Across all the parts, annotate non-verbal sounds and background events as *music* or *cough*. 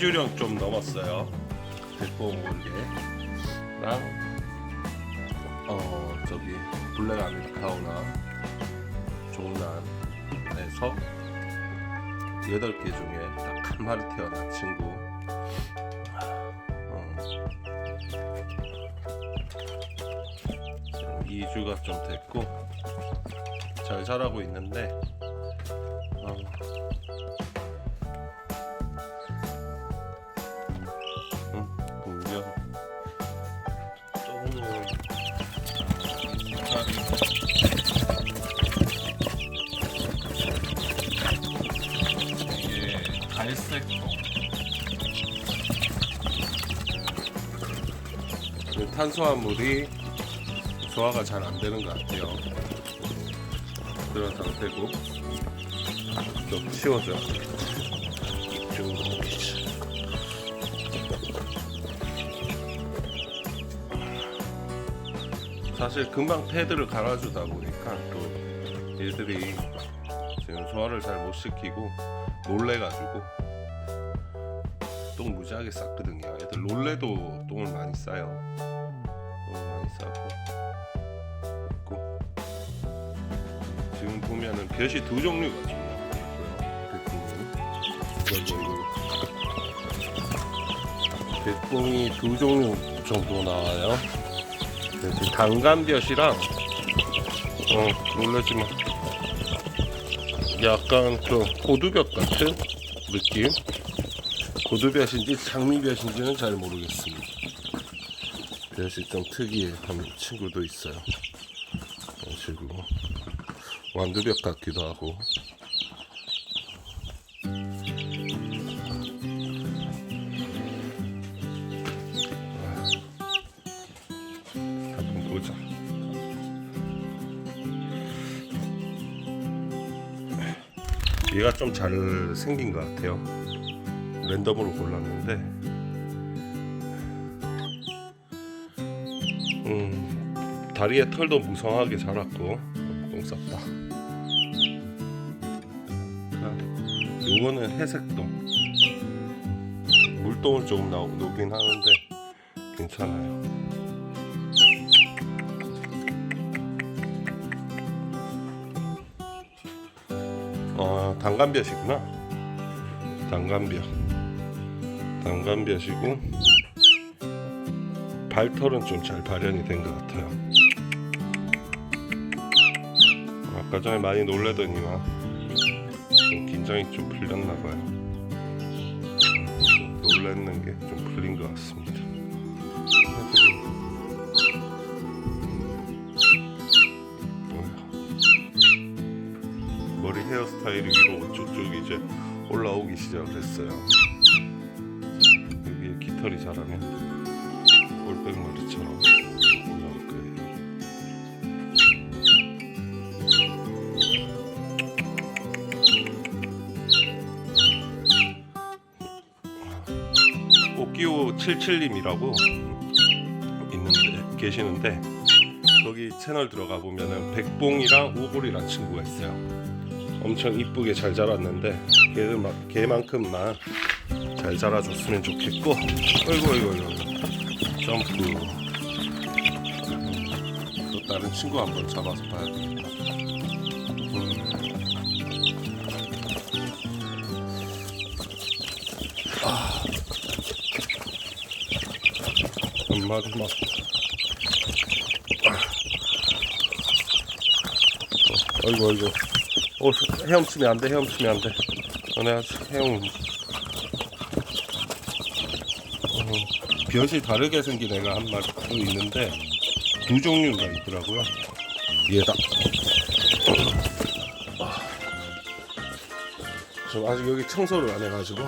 2주령 좀 넘었어요. 백봉 올게랑 어 저기 블랙 아메리카노나 종란에서 8개 중에 딱 한 마리 태어난 친구. 어, 지금 2주가 좀 됐고 잘 자라고 있는데 어, 갈색도 그 탄수화물이 소화가 잘 안 되는 것 같아요. 그런 상태고 좀 치워줘. 쭉 넘기지. 사실 금방 패드를 갈아주다 보니까 또 얘들이 지금 소화를 잘 못 시키고 놀래가지고 똥 무지하게 쌌거든요. 애들 놀래도 똥을 많이 싸요. 똥을 많이 싸고 있고 지금 보면은 볕이 두 종류가 좀 나와 있고요. 백봉이 백봉이 두 종류 정도 나와요. 그래서 단감볕이랑 어 놀라지 마. 약간 그 고두볕 같은 느낌. 고두볕인지 장미볕인지는 잘 모르겠습니다. 볕이 좀 특이한 친구도 있어요. 이런 식으로 완두볕 같기도 하고. 얘가 좀 잘 생긴 것 같아요. 랜덤으로 골랐는데. 음 다리에 털도 무성하게 자랐고 똥 쌌다. 자, 요거는 회색똥 물똥을 조금 나오, 녹긴 하는데 괜찮아요. 어 단감볕이구나. 단감볕 단감볕이고 발털은 좀 잘 발현이 된 것 같아요. 아까 전에 많이 놀래더니만 좀 긴장이 좀 풀렸나 봐요. 좀 놀랬는 게 좀 풀린 것 같습니다. 머리 헤어스타일이 위로 쭉쭉 이제 올라오기 시작했어요. 깃털이 자라면 올백머리처럼. 오키오 77님이라고 있는데 계시는데 거기 채널 들어가 보면은 백봉이랑 오골이란 친구가 있어요. 엄청 이쁘게 잘 자랐는데 걔만큼만 잘 자라줬으면 좋겠고 어이구 어이구 어이구 점프 음, 또 다른 친구 한번 잡아서 봐야 되겠다 음. 아. 한 마리 막 아. 어, 어이구 어이구 어, 헤엄치면 안돼 헤엄치면 안돼 어, 내가 헤엄 벼이 다르게 생긴 애가 한 마리 또 있는데 두 종류가 있더라고요. 얘다. 저 아직 여기 청소를 안 해가지고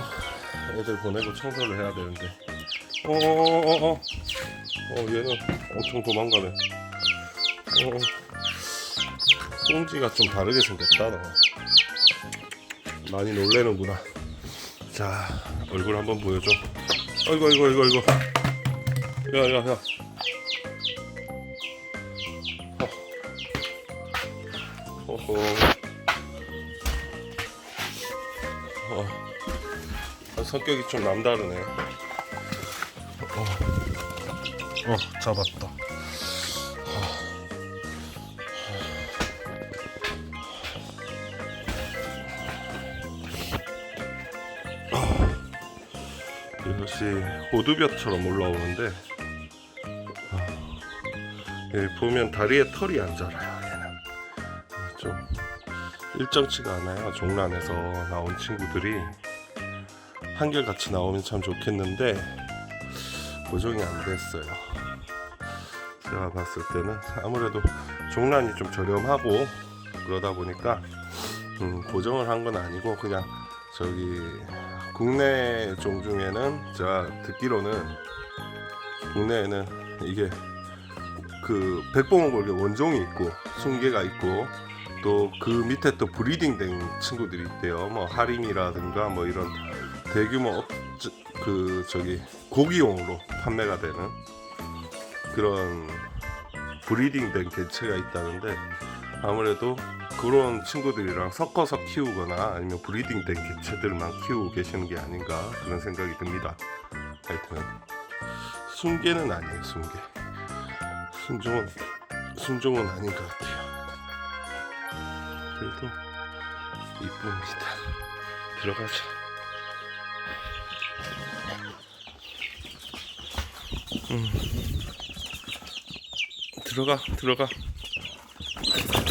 애들 보내고 청소를 해야 되는데. 어어어어. 어, 어, 얘는 엄청 도망가네. 어, 꽁지가 좀 다르게 생겼다. 너. 많이 놀래는구나. 자, 얼굴 한번 보여줘. 아이고 아이고 아이고 아이고 야야야 어. 어허 어. 한 성격이 좀 남다르네. 어, 어 잡았다. 이것이 호두볕처럼 올라오는데 아, 여기 보면 다리에 털이 안 자라요 얘는. 좀 일정치가 않아요. 종란에서 나온 친구들이 한결같이 나오면 참 좋겠는데 고정이 안 됐어요. 제가 봤을 때는 아무래도 종란이 좀 저렴하고 그러다 보니까 음, 고정을 한 건 아니고 그냥 저기 국내 종 중에는 제가 듣기로는 국내에는 이게 그 백봉어골계 원종이 있고 순개가 있고 또 그 밑에 또 브리딩 된 친구들이 있대요. 뭐 하림이라든가 뭐 이런 대규모 업, 저- 그 저기 고기용으로 판매가 되는 그런 브리딩 된 개체가 있다는데 아무래도 그런 친구들이랑 섞어서 키우거나 아니면 브리딩 된 개체들만 키우고 계시는 게 아닌가 그런 생각이 듭니다. 하여튼 순개는 아니에요, 순개. 순종은 순종은 아닌 것 같아요. 그래도 이쁩니다. 들어가자. 음. 들어가, 들어가.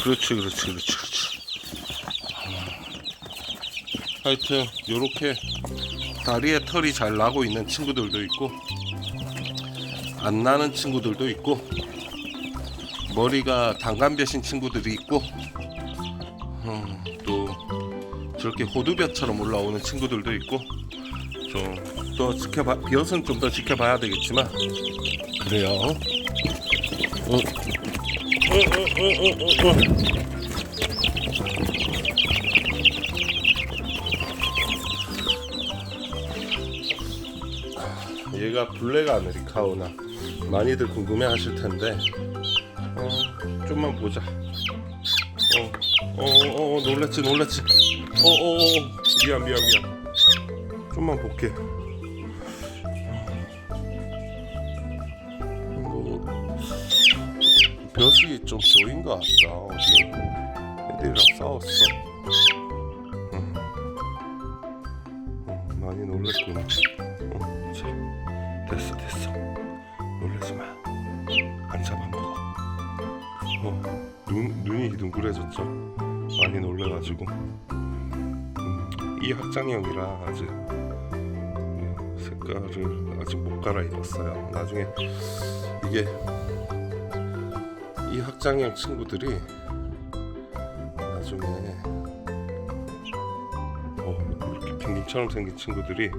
그렇지, 그렇지, 그렇지, 그렇지. 하여튼 요렇게 다리에 털이 잘 나고 있는 친구들도 있고 안 나는 친구들도 있고 머리가 단간벼신 친구들이 있고 음, 또 저렇게 호두벼처럼 올라오는 친구들도 있고 좀 더 지켜봐 비엇은 좀 더 지켜봐야 되겠지만 그래요. 어, 어, 어, 어, 어. 얘가 블랙 아메리카오나 많이들 궁금해 하실 텐데 어, 좀만 보자. 어, 어, 어, 어, 놀랬지 놀랬지. 어, 어, 어, 미안 미안 미안. 좀만 볼게. 뭐, 벼슬이 좀 조인 것 같다. 어디 애들이랑 싸웠어 마. 안 잡아먹어. 어, 눈, 눈이 둥그레졌죠. 많이 놀래가지고. 음, 이 학장형이라 아직 음, 색깔을 아직 못 갈아입었어요. 나중에 이게 이 학장형 친구들이 나중에 어, 이렇게 펭귄처럼 생긴 친구들이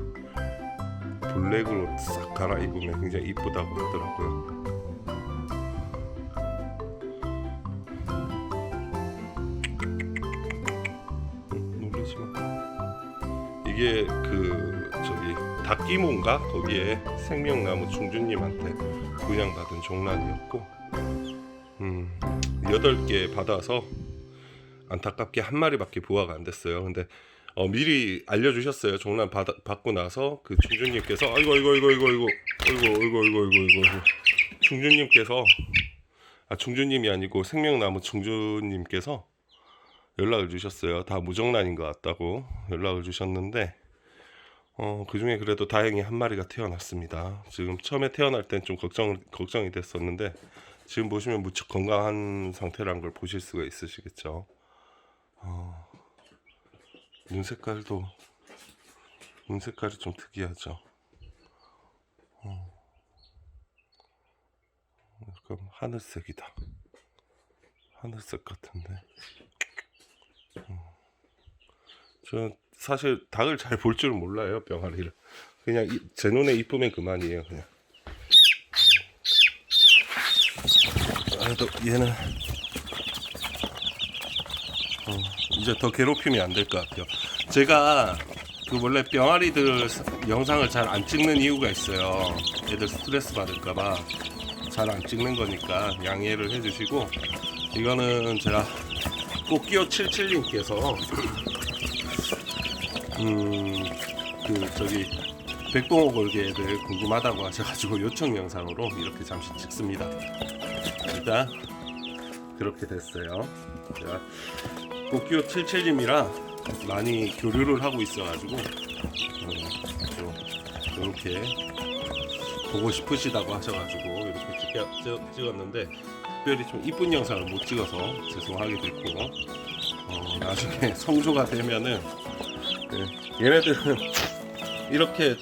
블랙으로 싹 갈아입으면 굉장히 이쁘다고 하더라고요. 음, 놀라지 마. 이게 그 저기 닭기모인가 거기에 생명나무 충주님한테 분양받은 종란이었고, 음 여덟 개 받아서 안타깝게 한 마리밖에 부화가 안 됐어요. 근데 어, 미리 알려주셨어요. 종란 받, 받고 나서 그 충주님께서 아이고 아이고 아이고 아이고 아이고 아이고 아이고 아이고 아이고 아이고 충주님께서 아 충주님이 아니고 생명나무 충주님께서 연락을 주셨어요. 다 무정란인 것 같다고 연락을 주셨는데 어, 그 중에 그래도 다행히 한 마리가 태어났습니다. 지금 처음에 태어날 땐 좀 걱정 걱정이 됐었는데 지금 보시면 무척 건강한 상태란 걸 보실 수가 있으시겠죠. 어, 눈 색깔도 눈 색깔이 좀 특이하죠. 어. 약간 하늘색이다. 하늘색 같은데. 음. 저는 사실 닭을 잘 볼 줄은 몰라요 병아리를. 그냥 이- 제 눈에 이쁘면 그만이에요 그냥. 그래도 얘는 어, 이제 더 괴롭히면 안 될 것 같아요. 제가 그 원래 병아리들 사- 영상을 잘 안 찍는 이유가 있어요. 애들 스트레스 받을까봐 잘 안 찍는 거니까 양해를 해주시고 이거는 제가 꽃기호 77님께서 음, 그그 저기 백봉호 골개 애들 궁금하다고 하셔가지고 요청 영상으로 이렇게 잠시 찍습니다. 일단 그렇게 됐어요. 제가 고키오 77님이랑 많이 교류를 하고 있어가지고 어, 좀 이렇게 보고 싶으시다고 하셔가지고 이렇게 찍, 찍, 찍었는데 특별히 좀 이쁜 영상을 못 찍어서 죄송하게 됐고 어, 나중에 *laughs* 성조가 되면은 예, 얘네들은 *laughs* 이렇게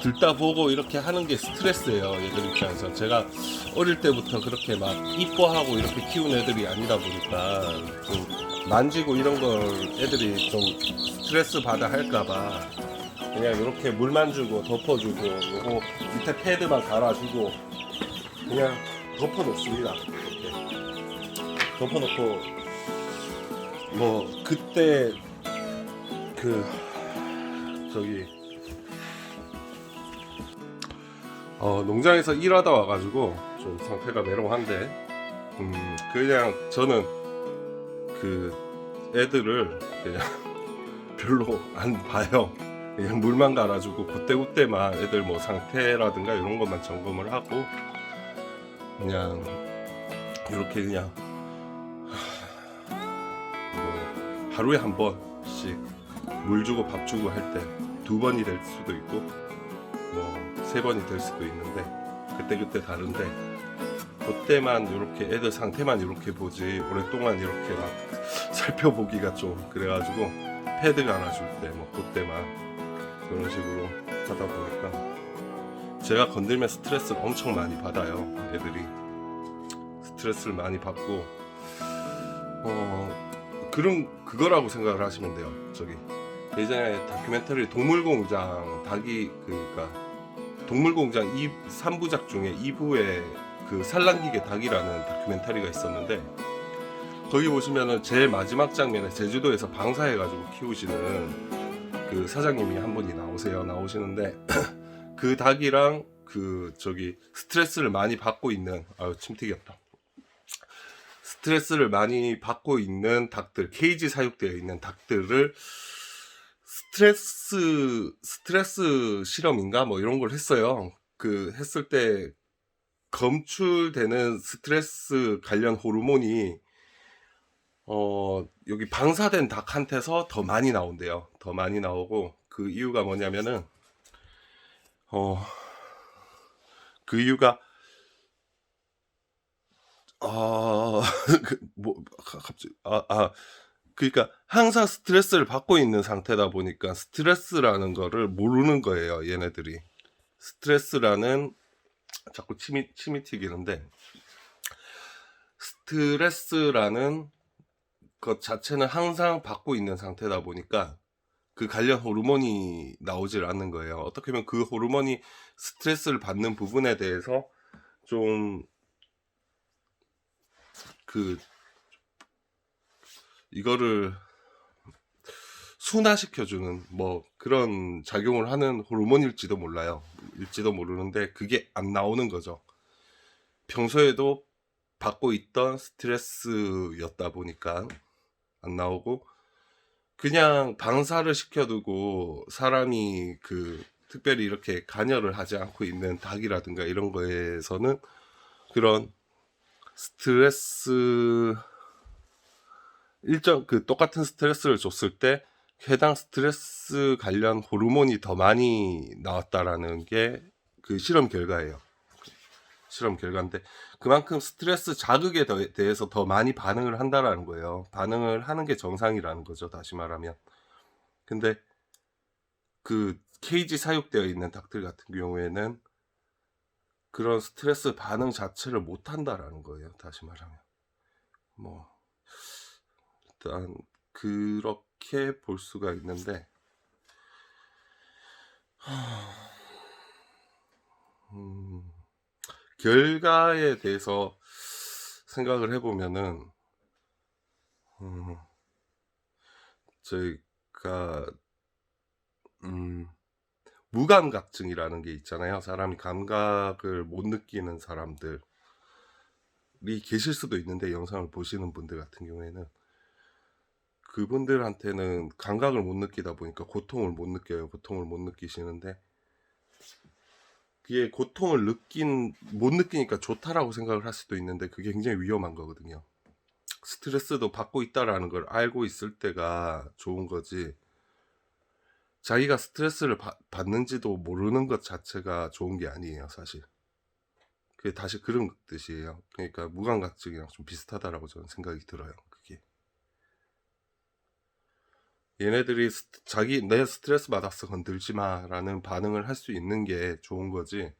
듣다 보고 이렇게 하는 게 스트레스예요 얘들 입장에서. 제가 어릴 때부터 그렇게 막 이뻐하고 이렇게 키운 애들이 아니다 보니까 좀 만지고 이런 걸 애들이 좀 스트레스 받아 할까봐 그냥 이렇게 물만 주고 덮어주고 요거 밑에 패드만 갈아주고 그냥 덮어놓습니다. 이렇게. 덮어놓고 뭐 그때 그 저기 어 농장에서 일하다 와가지고 좀 상태가 메롱한데 음 그냥 저는 그 애들을 그냥 *laughs* 별로 안 봐요. 그냥 물만 갈아주고 그때그때만 애들 뭐 상태라든가 이런 것만 점검을 하고 그냥 이렇게 그냥 뭐 하루에 한 번씩 물 주고 밥 주고 할 때 두 번이 될 수도 있고 뭐 세 번이 될 수도 있는데 그때 그때 다른데 그때만 이렇게 애들 상태만 이렇게 보지 오랫동안 이렇게 막 살펴보기가 좀 그래가지고 패드 갈아줄 때 뭐 그때만. 그런 식으로 하다 보니까 제가 건들면 스트레스를 엄청 많이 받아요 애들이. 스트레스를 많이 받고 어 그런 그거라고 생각을 하시면 돼요 저기. 예전에 다큐멘터리 동물공장 닭이 그니까 동물공장 2, 3부작 중에 2부에 그 산란기계 닭이라는 다큐멘터리가 있었는데 거기 보시면은 제일 마지막 장면에 제주도에서 방사해가지고 키우시는 그 사장님이 한 분이 나오세요 나오시는데 *clears throat* 그 닭이랑 그 저기 스트레스를 많이 받고 있는 아유 침 튀겼다. 스트레스를 많이 받고 있는 닭들 케이지 사육되어 있는 닭들을 스트레스 스트레스 실험인가 뭐 이런 걸 했어요. 그 했을 때 검출되는 스트레스 관련 호르몬이 어 여기 방사된 닭한테서 더 많이 나온대요. 더 많이 나오고 그 이유가 뭐냐면은 어그 이유가 *laughs* 아뭐 갑자기 아 아. 그러니까 항상 스트레스를 받고 있는 상태다 보니까 스트레스라는 거를 모르는 거예요, 얘네들이. 스트레스라는 자꾸 침이 침이 튀기는데 스트레스라는 것 자체는 항상 받고 있는 상태다 보니까 그 관련 호르몬이 나오질 않는 거예요. 어떻게 보면 그 호르몬이 스트레스를 받는 부분에 대해서 좀그 이거를 순화시켜주는 뭐 그런 작용을 하는 호르몬일지도 몰라요. 일지도 모르는데 그게 안 나오는 거죠. 평소에도 받고 있던 스트레스였다 보니까 안 나오고 그냥 방사를 시켜두고 사람이 그 특별히 이렇게 간여를 하지 않고 있는 닭이라든가 이런 거에서는 그런 스트레스 일정 그 똑같은 스트레스를 줬을 때 해당 스트레스 관련 호르몬이 더 많이 나왔다라는 게 그 실험 결과예요. 실험 결과인데 그만큼 스트레스 자극에 더- 대해서 더 많이 반응을 한다라는 거예요. 반응을 하는 게 정상이라는 거죠. 다시 말하면. 근데 그 케이지 사육되어 있는 닭들 같은 경우에는 그런 스트레스 반응 자체를 못 한다라는 거예요. 다시 말하면. 뭐 일단 그렇게 볼 수가 있는데 하, 음, 결과에 대해서 생각을 해보면은 음, 저희가 음, 무감각증이라는 게 있잖아요. 사람이 감각을 못 느끼는 사람들이 계실 수도 있는데 영상을 보시는 분들 같은 경우에는 그분들한테는 감각을 못 느끼다 보니까 고통을 못 느껴요. 고통을 못 느끼시는데 그게 고통을 느낀 못 느끼니까 좋다라고 생각을 할 수도 있는데 그게 굉장히 위험한 거거든요. 스트레스도 받고 있다라는 걸 알고 있을 때가 좋은 거지. 자기가 스트레스를 받, 받는지도 모르는 것 자체가 좋은 게 아니에요, 사실. 그게 다시 그런 뜻이에요. 그러니까 무감각증이랑 좀 비슷하다라고 저는 생각이 들어요. 그게. 얘네들이 스- 자기 내 스트레스 받았어 건들지 마라는 반응을 할 수 있는 게 좋은 거지.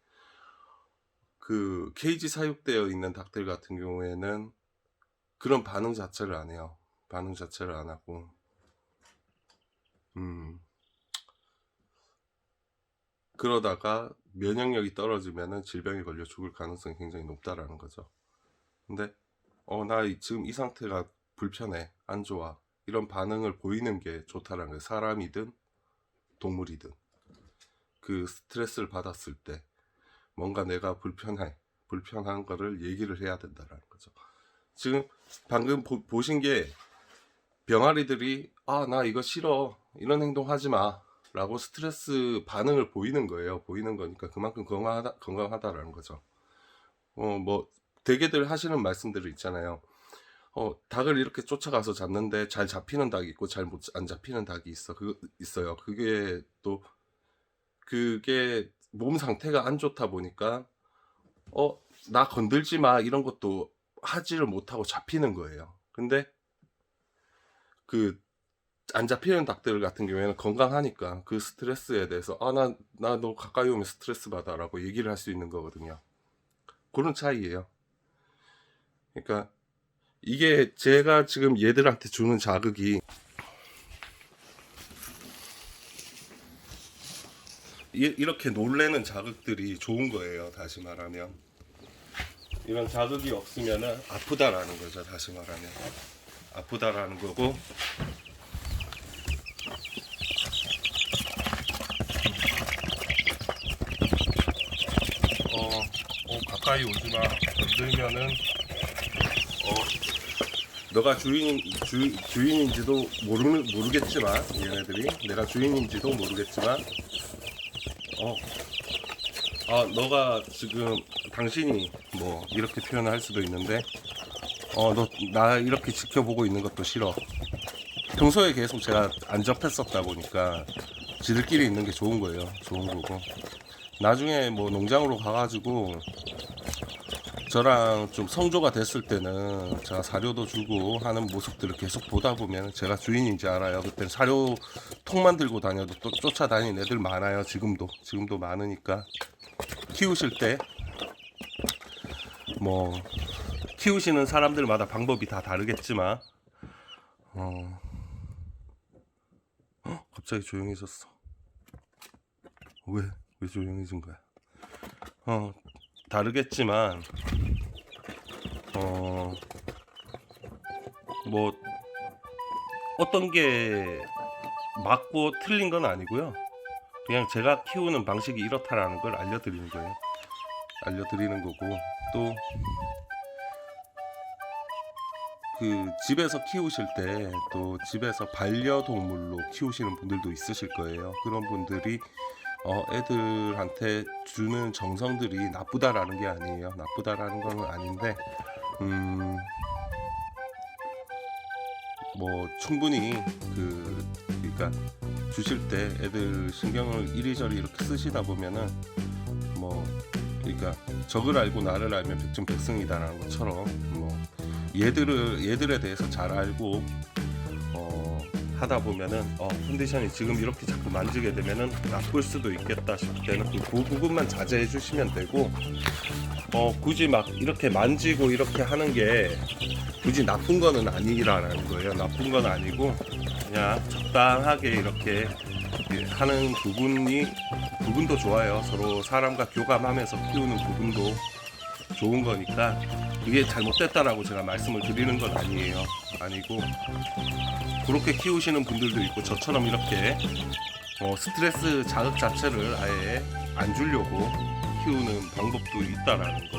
그 케이지 사육되어 있는 닭들 같은 경우에는 그런 반응 자체를 안 해요. 반응 자체를 안 하고, 음, 그러다가 면역력이 떨어지면은 질병에 걸려 죽을 가능성이 굉장히 높다라는 거죠. 근데, 어, 나 이- 지금 이 상태가 불편해, 안 좋아. 이런 반응을 보이는 게 좋다라는 거예요. 사람이든 동물이든. 그 스트레스를 받았을 때 뭔가 내가 불편해, 불편한 거를 얘기를 해야 된다라는 거죠. 지금 방금 보, 신게 병아리들이 아 나 이거 싫어 이런 행동 하지 마라고 스트레스 반응을 보이는 거예요 보이는 거니까 그만큼 건강하다 건강하다라는 거죠 어 뭐 대개들 하시는 말씀들이 있잖아요 어 닭을 이렇게 쫓아가서 잡는데 잘 잡히는 닭이 있고 잘 못 안 잡히는 닭이 있어 그 있어요 그게 또 그게 몸 상태가 안 좋다 보니까 어 나 건들지 마 이런 것도 하지를 못하고 잡히는 거예요. 근데 그 안 잡히는 닭들 같은 경우에는 건강하니까 그 스트레스에 대해서 아 나 나 너 가까이 오면 스트레스 받아라고 얘기를 할 수 있는 거거든요. 그런 차이예요. 그러니까 이게 제가 지금 얘들한테 주는 자극이 이- 이렇게 놀래는 자극들이 좋은 거예요. 다시 말하면 이런 자극이 없으면은 아프다라는 거죠. 다시 말하면 아프다라는 거고 어, 어 가까이 오지 마. 건들면은 어 너가 주인 주, 주인인지도 모르는 모르겠지만 얘네들이 내가 주인인지도 모르겠지만 어 아, 너가 지금 당신이 뭐 이렇게 표현을 할 수도 있는데 어, 너 나 이렇게 지켜보고 있는 것도 싫어. 평소에 계속 제가 안 접했었다 보니까 지들끼리 있는 게 좋은 거예요. 좋은 거고. 나중에 뭐 농장으로 가가지고 저랑 좀 성조가 됐을 때는 제가 사료도 주고 하는 모습들을 계속 보다 보면 제가 주인인지 알아요. 그때는 사료 통만 들고 다녀도 또 쫓아다니는 애들 많아요. 지금도 지금도 많으니까 키우실 때 뭐 키우시는 사람들마다 방법이 다 다르겠지만 어 헉, 갑자기 조용해졌어. 왜? 왜 조용해진 거야? 어 다르겠지만 어 뭐 어떤 게 맞고 틀린 건 아니고요. 그냥 제가 키우는 방식이 이렇다라는 걸 알려드리는 거예요. 알려드리는 거고 또 그 집에서 키우실 때 또 집에서 반려동물로 키우시는 분들도 있으실 거예요. 그런 분들이 어, 애들한테 주는 정성들이 나쁘다라는 게 아니에요. 나쁘다라는 건 아닌데 음. 뭐 충분히 그 그러니까 주실 때 애들 신경을 이리저리 이렇게 쓰시다 보면은 뭐 그러니까 적을 알고 나를 알면 백전백승이다라는 것처럼 뭐 얘들을 얘들에 대해서 잘 알고 어 하다 보면은 어 컨디션이 지금 이렇게 자꾸 만지게 되면은 나쁠 수도 있겠다 싶을 때는 그 부- 부분만 자제해 주시면 되고 어 굳이 막 이렇게 만지고 이렇게 하는 게 굳이 나쁜 거는 아니라는 거예요. 나쁜 건 아니고 그냥 적당하게 이렇게 하는 부분이 부분도 좋아요. 서로 사람과 교감하면서 키우는 부분도 좋은 거니까 이게 잘못됐다라고 제가 말씀을 드리는 건 아니에요. 아니고 그렇게 키우시는 분들도 있고 저처럼 이렇게 어, 스트레스 자극 자체를 아예 안 주려고 키우는 방법도 있다라는 거.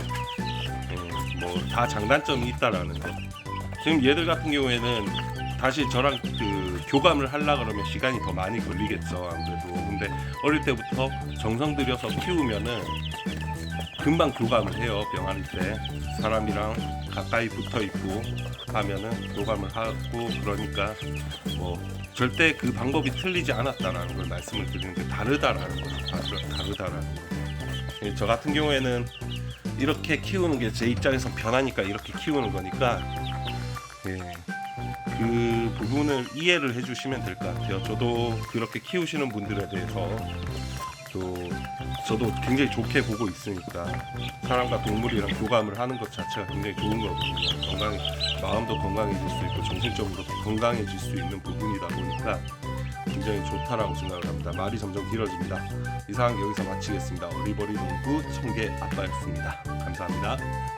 뭐다 장단점이 있다라는 거. 지금 얘들 같은 경우에는 다시 저랑 그 교감을 하려 그러면 시간이 더 많이 걸리겠죠 아무래도 근데 어릴 때부터 정성 들여서 키우면은 금방 교감을 해요 병아리 때 사람이랑 가까이 붙어 있고 하면은 교감을 하고 그러니까 뭐 절대 그 방법이 틀리지 않았다라는 걸 말씀을 드리는 게 다르다라는 거죠 다르- 다르다라는 거. 예, 저 같은 경우에는 이렇게 키우는 게 제 입장에서 편하니까 이렇게 키우는 거니까 예, 그 부분을 이해를 해주시면 될 것 같아요. 저도 그렇게 키우시는 분들에 대해서 또 저도 굉장히 좋게 보고 있으니까 사람과 동물이랑 교감을 하는 것 자체가 굉장히 좋은 거거든요. 건강 마음도 건강해질 수 있고 정신적으로도 건강해질 수 있는 부분이다 보니까 굉장히 좋다라고 생각을 합니다. 말이 점점 길어집니다. 이상 여기서 마치겠습니다. 어리버리 농구 청계 아빠였습니다. 감사합니다.